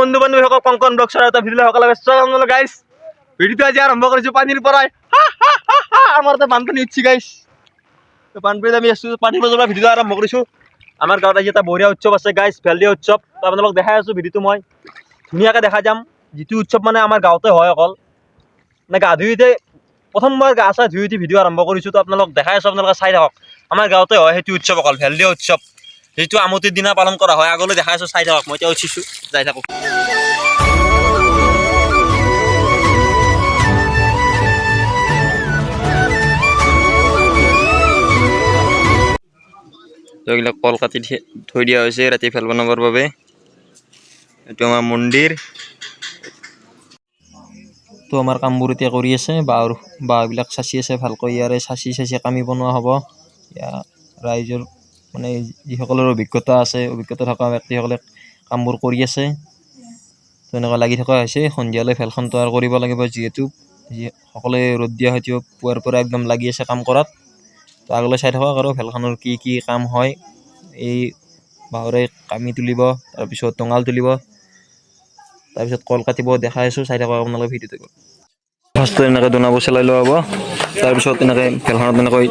বন্ধু বান্ধৱীসকল কংকন ব্লগ চৰাই এটা ভিডিঅ' সকলোকে স্বাগতম গাইছ ভিডিঅ'টো আজি হা, হা, হা, হা। আমাৰ তাতে বানপানী উঠছি গাইছ তো বানপানীত আমি আছোঁ পানীৰ পৰা ভিডিঅ' আৰম্ভ কৰিছোঁ। আমাৰ গাঁৱত আজি এটা বঢ়িয়া উৎসৱ আছে গাইছ ভেলদিয়া উৎসৱ। তো আপোনালোকক দেখাই আছোঁ ভিডিঅ'টো মই। ধুনীয়াকৈ দেখা যাম। যিটো উৎসৱ মানে আমাৰ গাঁৱতে হয় অকল। মানে গা ধুই উঠি প্ৰথমবাৰ গা চা ধুই উঠি ভিডিঅ' আৰম্ভ কৰিছোঁ তো আপোনালোক দেখাই আছোঁ আপোনালোকে চাই থাকক। আমাৰ গাঁৱতে হয় সেইটো উৎসৱ অকল ভেলদিয়া উৎসৱ। যিটো আমতিৰ দিনা পালন কৰা হয়। আগলৈ দেখাই আছোঁ চাই থাকক, মই এতিয়া উঠিছোঁ, যাই থাকক এইবিলাক কল কাটি থি- দিয়া হৈছে ৰাতি খেল বনাবৰ বাবে। এইটো আমাৰ মন্দিৰ। তো আমাৰ কামবোৰ এতিয়া কৰি আছে বাঁহৰ বাঁহবিলাক চাচি আছে, ভালকৈ ইয়াৰে চাচি চাচি কামি বনোৱা হ'ব। ৰাইজৰ মানে যিসকলৰ অভিজ্ঞতা আছে, অভিজ্ঞতা থকা ব্যক্তিসকলে কামবোৰ কৰি আছে। তো এনেকুৱা লাগি থকা হৈছে। সন্ধিয়ালৈ ভেলখন তৈয়াৰ কৰিব লাগিব যিহেতু, যি সকলোৱে ৰ'দ দিয়া হয়তো পুৱাৰ পৰা একদম লাগি আছে কাম কৰাত। তো আগলৈ চাই থাকক আৰু ভেলখনৰ কি কি কাম হয়। এই বাঁহৰে কামি তুলিব, তাৰপিছত টঙাল তুলিব, তাৰপিছত কল কাটিব, দেখাই আছোঁ। চাই থাকক আপোনালোকে ভিডিঅ'টো। ফাৰ্ষ্টত এনেকৈ দোনাবোৰ চেলাই লোৱা হ'ব তাৰপিছত এনেকৈ ভেলখনত এনেকৈ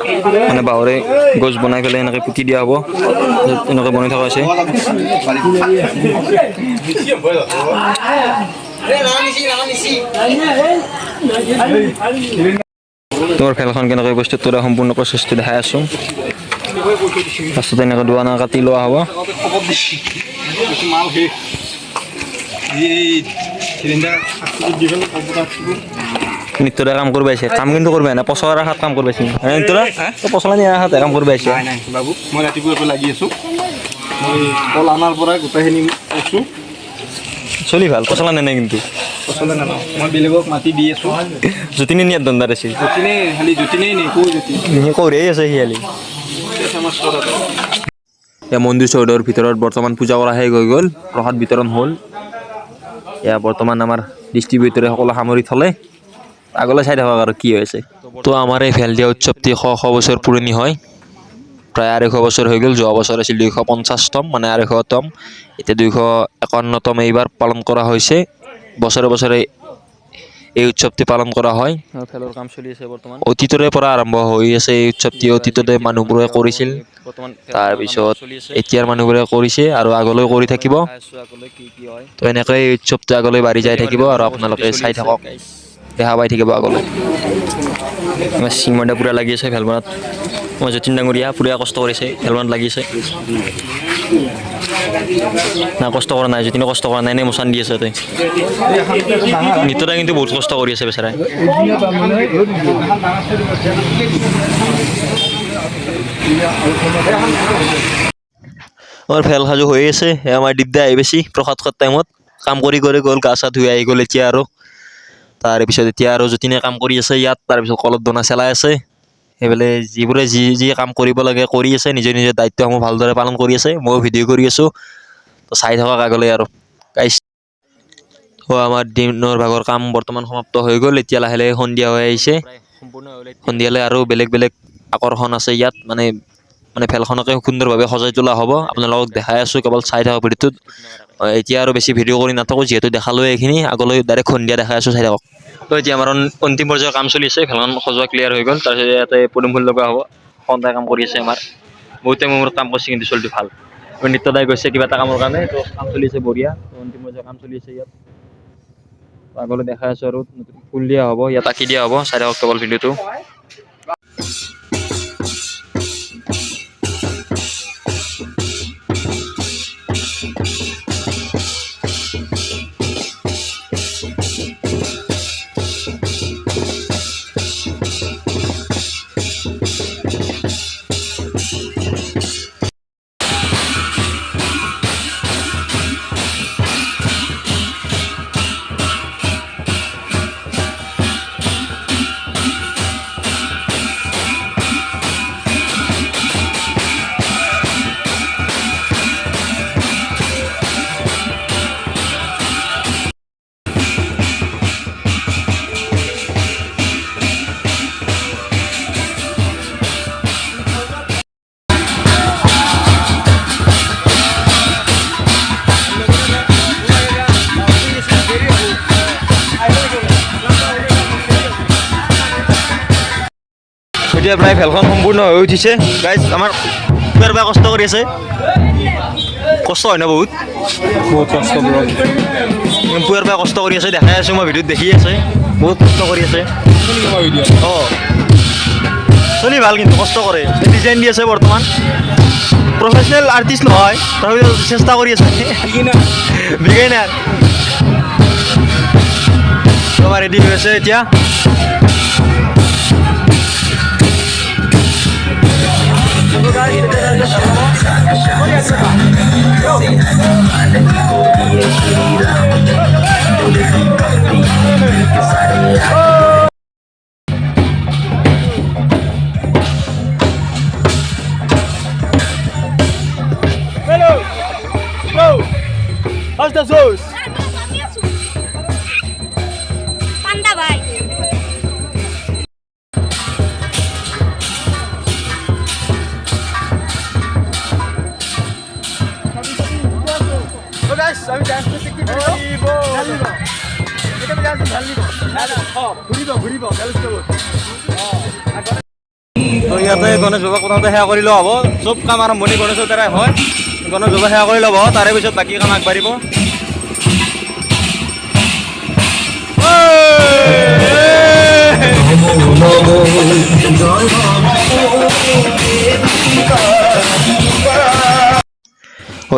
মানে বাঁহৰে গছ বনাই পেলাই এনেকৈ পুতি দিয়া হ'ব এনেকৈ বনাই থকা হৈছে। তোমাৰ খেলখন কেনেকৈ প্ৰস্তুত কৰা সম্পূৰ্ণ প্ৰচেছটো দেখাই আছোঁ। ফাৰ্ষ্টতে এনেকৈ দুৱানা কাটি লোৱা হ'ব। মাল নিত্যৰে কাম কৰিব আহিছে কাম কিন্তু কৰিব নাই পচলা ৰাখাত কাম কৰিব আহিছে নিত্যৰা পচলা নিয়া ৰাখাত কাম নাই নাই বাবু মই ৰাতিপুৱাৰ পৰা লাগি আছোঁ। মই কল অনাৰ পৰা গোটেইখিনি কৈছোঁ চলি ভালো পচলা নেনে কিন্তু? পচলা নানাওঁ মই বেলেগক মাতি দি আছোঁ। যতিনি নিয়াত আছে খালি যতিনেই আছে এয়া মন্দিৰ চৌধৰ ভিতৰত বৰ্তমান পূজা কৰা শেষ হৈ গ'ল প্ৰসাদ বিতৰণ হ'ল। এয়া বৰ্তমান আমাৰ ডিষ্ট্ৰিবিউটৰে সকলো সামৰি থ'লে। আগলৈ চাই থাকক আৰু কি হৈছে। তো আমাৰ এই ভেলদিয়া উৎসৱটি শ শ বছৰ পুৰণি হয়। প্ৰায় আঢ়ৈশ বছৰ হৈ গ'ল যোৱা বছৰ আছিল দুইশ পঞ্চাছতম মানে আঢ়ৈশতম। এতিয়া দুইশ একাৱন্নতম এইবাৰ পালন কৰা হৈছে। বছৰে বছৰে এই উৎসৱটি পালন কৰা হয়। খেলৰ কাম চলি আছে বৰ্তমান। অতীতৰে পৰা আৰম্ভ হৈ আছে এই উৎসৱটি। অতীততে মানুহবোৰে কৰিছিল। তাৰপিছত এতিয়াৰ মানুহবোৰে কৰিছে আৰু আগলৈ কৰি থাকিব। তো এনেকৈ এই উৎসৱটো আগলৈ বাঢ়ি যাই থাকিব আৰু আপোনালোকে চাই থাকক। দেখা পাই থাকিব আগলৈ আমাৰ চিংমণ্ডা পূৰা লাগি আছে ভেলবনত মই যতীন ডাঙৰীয়া পূৰা কষ্ট কৰিছে ভেলবনত লাগি আছে না, কষ্ট কৰা নাই, যতীনে কষ্ট কৰা নাই এনেই মোচান দি আছে তই। কিন্তু বহুত কষ্ট কৰি আছে বেচেৰাই। আমাৰ ভেল সাজু হৈ আছে আমাৰ দিগদাৰ আহি বেছি, প্ৰসাদ খোৱাৰ টাইমত। কাম কৰি কৰি গ'ল গা চা ধুই আহি গ'ল এতিয়া আৰু। তাৰপিছত এতিয়া আৰু যতীনে কাম কৰি আছে ইয়াত তাৰপিছত কলত দনা চেলাই আছে। সেইফালে যিবোৰে যি যি কাম কৰিব লাগে কৰি আছে নিজৰ নিজৰ দায়িত্বসমূহ ভালদৰে পালন কৰি আছে। ময়ো ভিডিঅ' কৰি আছোঁ। তো চাই থাকক আগলৈ আৰু। গাইছ তো আমাৰ দিনৰ ভাগৰ কাম বৰ্তমান সমাপ্ত হৈ গ'ল। এতিয়া লাহে লাহে সন্ধিয়া হৈ আহিছে। সন্ধিয়ালৈ আৰু বেলেগ বেলেগ আকৰ্ষণ আছে ইয়াত। মানে মানে ভেলখনকে সুন্দৰভাৱে সজাই তোলা হ'ব। আপোনালোকক দেখাই আছোঁ, কেৱল চাই থাকক ভিডিঅ'টোত। এতিয়া আৰু বেছি ভিডিঅ' কৰি নাথাকোঁ, যিহেতু দেখালোঁ এইখিনি। আগলৈ ডাইৰেক্ট সন্ধিয়া দেখাই আছোঁ, চাই থাকক। তো এতিয়া আমাৰ অন্তিম পৰ্যায়ৰ কাম চলি আছে ভেলখন সজোৱা ক্লিয়াৰ হৈ গ'ল। তাৰপিছত ইয়াতে পদুম ফুল লগা হ'ব। সন্ধাই কাম কৰি আছে আমাৰ। বহুতে মোৰ কাম কৰিছে, কিন্তু চলিটো ভালো। নিত্যদাই গৈছে কিবা এটা কামৰ কাৰণে, তো কাম চলি আছে বঢ়িয়া। তো অন্তিম পৰ্যায়ৰ কাম চলি আছে ইয়াত। আগলৈ দেখাই আছোঁ আৰু ফুল দিয়া হ'ব, ইয়াত আঁকি দিয়া হ'ব। চাই থাকক কেৱল ভিডিঅ'টো। প্ৰায় খেলখন সম্পূৰ্ণ হৈ উঠিছে। গাইজ আমাৰ পৰা কষ্ট কৰি আছে। কষ্ট হয় ন বহুত? বহুত কষ্ট পুৱাৰ পৰা কষ্ট কৰি আছে দেখাই আছোঁ মই ভিডিঅ'ত দেখি আছে। বহুত কষ্ট কৰি আছে। অঁ। চলি ভালো কিন্তু কষ্ট কৰে। ডিজাইন দি আছে বৰ্তমান। প্ৰফেচনেল আৰ্টিষ্ট নহয় তথাপিও চেষ্টা কৰি আছে। বিগিনাৰ তোমাৰ ৰেডি হৈ আছে এতিয়া। lugar de liderança. Olha. Hello! How's the zoos? ইয়াতে গণেশ বাবাক প্ৰথমতে সেৱা কৰি লোৱা হ'ব। চব কাম আৰম্ভণি গণেশৰ দ্বাৰাই হয়। গণেশ বাবা সেৱা কৰি ল'ব, তাৰে পিছত বাকী কাম আগবাঢ়িব।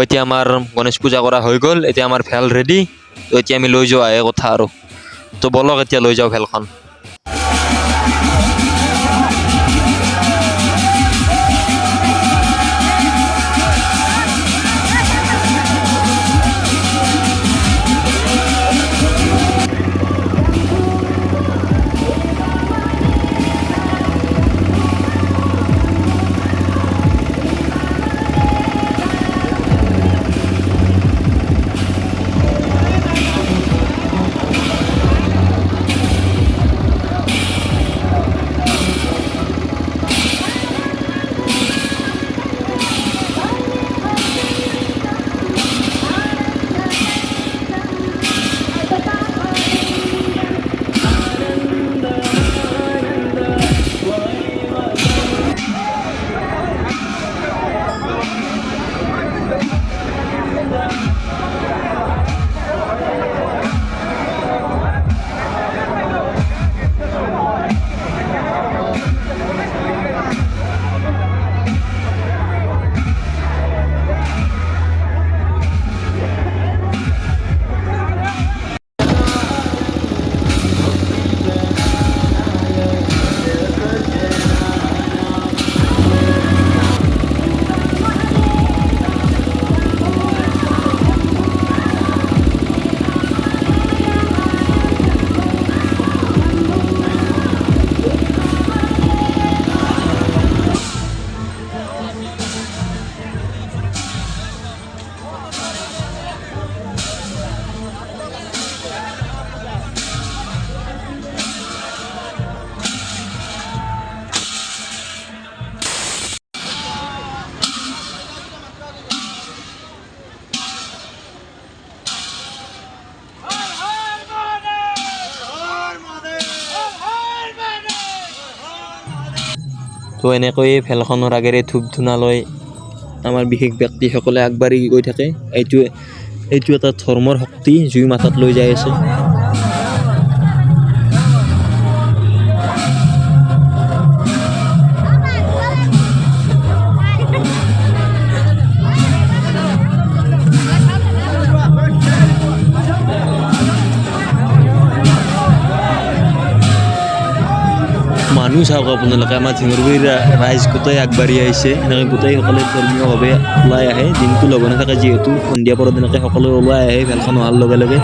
এতিয়া আমাৰ গণেশ পূজা কৰা হৈ গ'ল। এতিয়া আমাৰ ভেল ৰেডি তো এতিয়া আমি লৈ যোৱাহে কথা আৰু। তো বলক এতিয়া লৈ যাওঁ ভেলখন। তো এনেকৈয়ে ভেলখনৰ আগেৰে ধূপ ধূনা লৈ আমাৰ বিশেষ ব্যক্তিসকলে আগবাঢ়ি গৈ থাকে। এইটো এইটো এটা ধৰ্মৰ শক্তি, জুই মাথাত লৈ যাই আছে। মানুহ চাওক আপোনালোকে আমাৰ ঝিঙুৰগুৰিৰ ৰাইজ গোটেই আগবাঢ়ি আহিছে এনেকৈ গোটেইসকলে ধৰ্মীয়ভাৱে ওলাই আহে দিনটো লঘোণে নাথাকে যিহেতু সন্ধিয়া পৰত এনেকৈ সকলোৱে ওলাই আহে খেলখন অহাৰ লগে লগে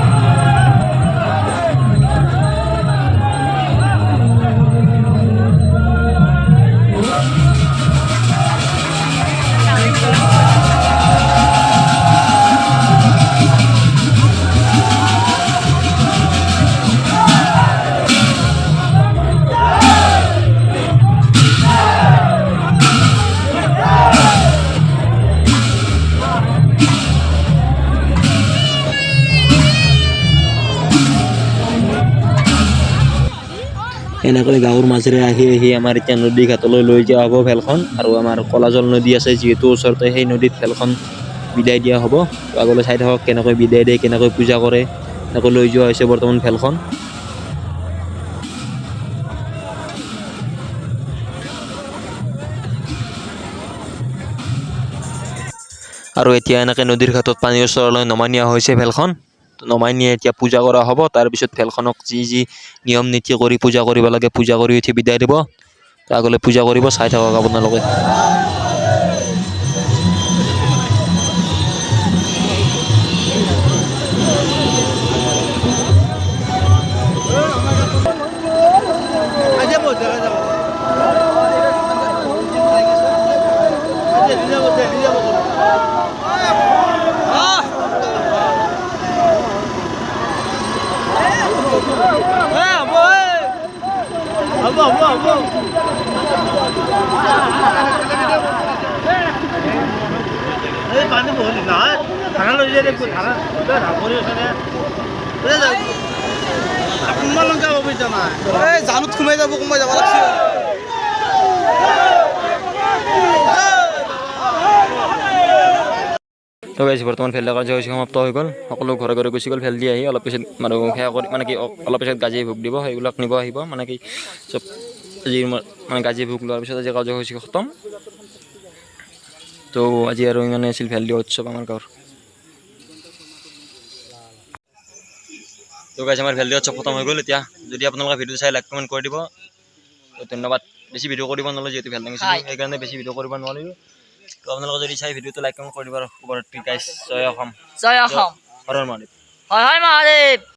এনেকৈ গাঁৱৰ মাজেৰে আহি আহি আমাৰ এতিয়া নদী ঘাটলৈ লৈ যোৱা হ'ব ভেলখন আৰু আমাৰ কলাজল নদী আছে, যিহেতু ওচৰতে সেই নদীত ভেলখন বিদায় দিয়া হ'ব। আগলৈ চাই থাকক কেনেকৈ বিদায় দিয়ে, কেনেকৈ পূজা কৰে, এনেকৈ লৈ যোৱা হৈছে বৰ্তমান ভেলখন আৰু এতিয়া এনেকৈ নদীৰ ঘাটত পানীৰ ওচৰলৈ নমাই নিয়া হৈছে ভেলখন নমাই নিয়ে এতিয়া পূজা কৰা হ'ব। তাৰপিছত ভেলখনক যি যি নিয়ম নীতি কৰি পূজা কৰিব লাগে, পূজা কৰি উঠি বিদায় দিব। আগলৈ পূজা কৰিব, চাই থাকক আপোনালোকে। লংকা এই জানুত সোমাই যাব কোনোবাই যাব লাগছে। তো গাইছ বৰ্তমান ফেল্ডৰ কাৰ্যসূচী সমাপ্ত হৈ গ'ল। সকলো ঘৰে ঘৰে গুচি গ'ল ফেল দি আহি অলপ পিছত মানুহ সেয়া কৰি মানে কি অলপ পিছত গাজি ভোগ দিব সেইবিলাক নিব আহিব। মানে কি চব আজি ম- মানে গাজি ভোগ লোৱাৰ পিছত আজি কাৰ্যসূচী খতম। তো আজি আৰু ইমানে আছিল ভেল দিয়া উৎসৱ আমাৰ গাঁৱৰ। তো গাইছ আমাৰ ভেল দিয়া উৎসৱ খতম হৈ গ'ল এতিয়া। যদি আপোনালোকে ভিডিঅ' চাই লাইক কমেণ্ট কৰি দিব। তো ধন্যবাদ। বেছি ভিডিঅ' কৰিব নোৱাৰিলোঁ যিহেতু ভেল দাঙিছিলোঁ সেইকাৰণে বেছি ভিডিঅ' কৰিব নোৱাৰিলোঁ। তো আপোনালোকে যদি চাই ভিডিঅ'টো লাইক কমেণ্ট কৰি দিব আৰু। জয় অসম। জয় অসম। হৰৰ মহাদেৱ। হয় হয় মহাদেৱ।